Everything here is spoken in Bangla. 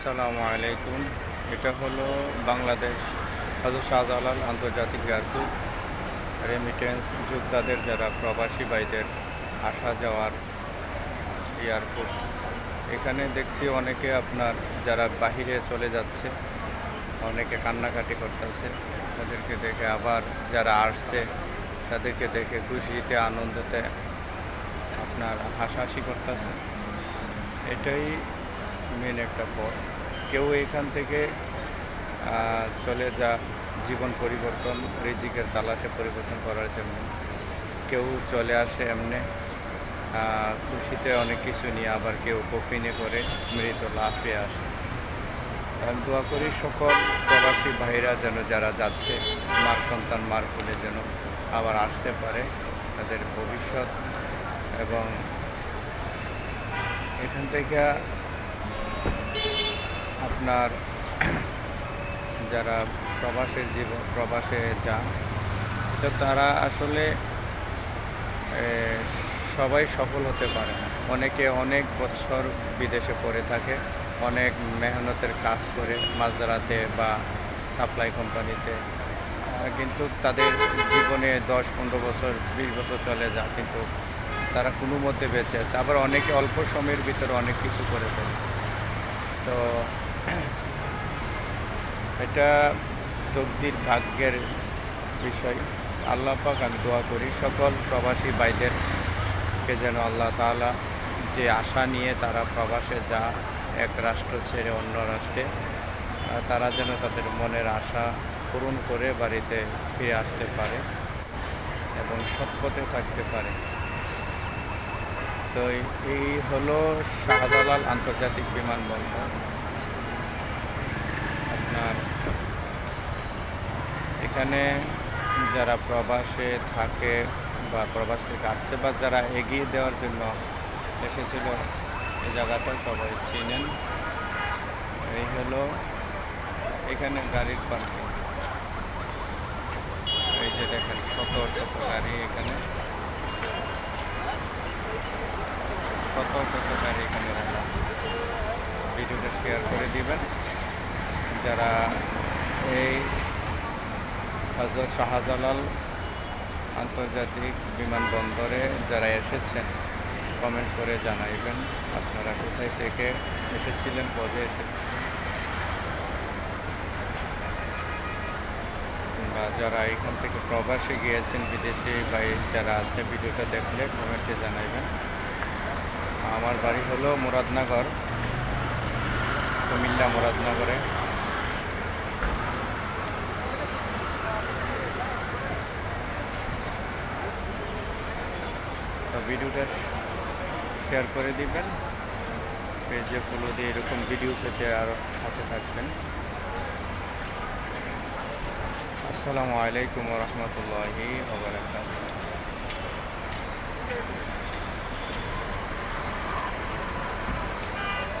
আসসালামু আলাইকুম। এটা হলো বাংলাদেশ হজরত শাহজালাল আন্তর্জাতিক এয়ারপোর্ট রেমিটেন্স যোদ্ধাদের যারা প্রবাসী ভাইদের আসা যাওয়ার এয়ারপোর্ট এখানে দেখছি অনেকে আপনার যারা বাহিরে চলে যাচ্ছে, অনেকে কান্নাকাটি করতেছে। তাদেরকে দেখে আবার যারা আসছে, তাদেরকে দেখে খুশিতে, আনন্দতে আপনার হাসাহাসি করতেছে। এটাই মেন একটা পথ। কেউ এখান থেকে চলে যা, জীবন পরিবর্তন, রিজিকের তালাশে পরিবর্তন করার জন্য। কেউ চলে আসে এমনি খুশিতে অনেক কিছু নিয়ে আবার কেউ কফিনে করে মৃত লাফে আসে। দোয়া করি সকল প্রবাসী ভাইরা যেন যারা যাচ্ছে, মার সন্তান মার কোলে যেন আবার আসতে পারে তাদের ভবিষ্যৎ এবং এখান থেকে আপনার যারা প্রবাসের জীবন প্রবাসে যান, তো তারা আসলে সবাই সফল হতে পারে না। অনেকে অনেক বছর বিদেশে পড়ে থাকে, অনেক মেহনতের কাজ করে মাজদারাতে বা সাপ্লাই কোম্পানিতে কিন্তু তাদের জীবনে দশ, পনেরো বছর, বিশ বছর চলে যায়, কিন্তু তারা কোনো মতে বেঁচে আছে। আবার অনেকে অল্প সময়ের ভিতরে অনেক কিছু করে ফেলে। তো এটা তকদির ভাগ্যের বিষয়। আল্লাহ পাক আমি দোয়া করি, সকল প্রবাসী ভাইদেরকে যেন আল্লাহ তাআলা যে আশা নিয়ে তারা প্রবাসে যা, এক রাষ্ট্র ছেড়ে অন্য রাষ্ট্রে তারা যেন তাদের মনের আশা পূরণ করে বাড়িতে ফিরে আসতে পারে এবং সৎপথে থাকতে পারে। তো এই- হলো শাহজালাল আন্তর্জাতিক বিমানবন্দর। আপনার এখানে যারা প্রবাসে থাকে বা প্রবাস থেকে আসছে বা যারা এগিয়ে দেওয়ার জন্য এসেছিল এই জায়গাটা সবাই চিনেন। এই হলো এখানে গাড়ির পার্কিং এই যে দেখেন, কত কত গাড়ি এখানে। কত গাড়ি এখানে রাখা ভিডিওটা শেয়ার করে দিবেন। যারা এই হজরত শাহজালাল আন্তর্জাতিক বিমানবন্দরে যারা এসেছেন কমেন্ট করে জানাইবেন, আপনারা কোথায় থেকে এসেছিলেন, কবে এসেছেন বা যারা এখান থেকে প্রবাসে গিয়েছেন, বিদেশি বা যারা আছে, ভিডিওটা দেখলে কমেন্টে জানাইবেন। আমার বাড়ি হলো মুরাদনগর, কুমিল্লা মুরাদনগরে। তো ভিডিওটা শেয়ার করে দিবেন পেজে ফলো দিয়ে এরকম ভিডিও পেতে আরও সাথে থাকবেন। আসসালামু আলাইকুম রহমতুল্লাহি ওবরাকাতুহ